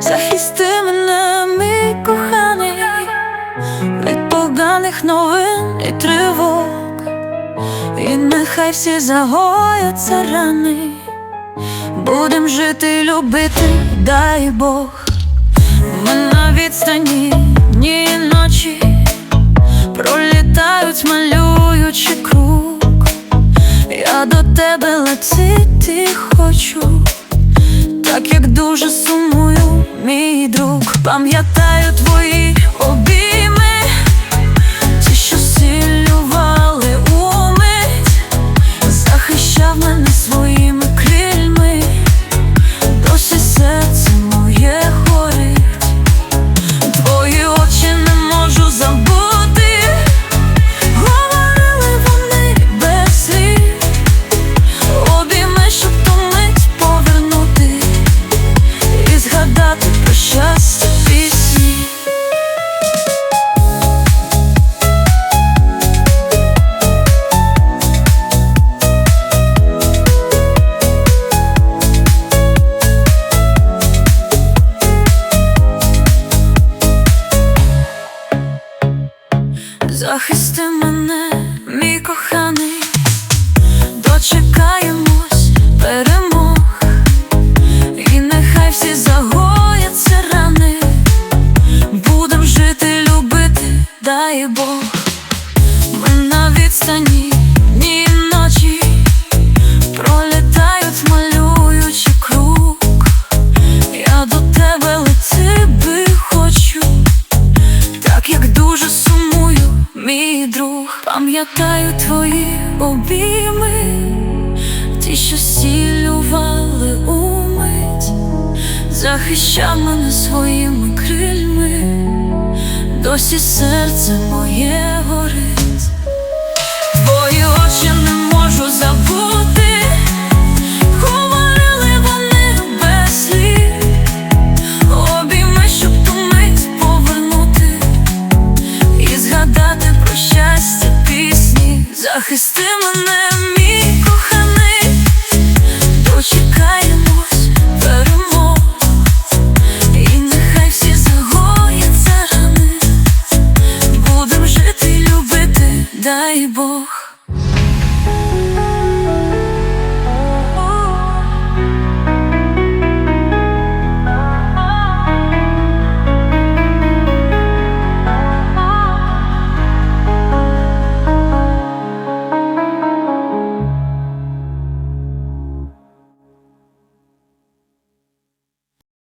Захисти мене, мій коханий, від поганих новин і тривог, і нехай всі загояться рани, будем жити, любити, дай Бог, ми на відстані дні і ночі. Пролітають, малюючи круг. Я до тебе летіти хочу, так як дуже сумую, мій друг. Пам'ятаю твої обійми, ті, що силювали умить, захищав мене Захисти мене, мій коханий. Дочекаємось перемог, і нехай всі загояться рани, будем жити, любити, дай Бог, ми на відстані пам'ятаю твої обійми, ті, що сілювали умить, захищав мене своїми крильми, досі серце моє горить, твої очі не Захисти мене, мій коханий. Дочекаємось перемог І нехай всі загояться рани. Будем жити, любити, дай Бог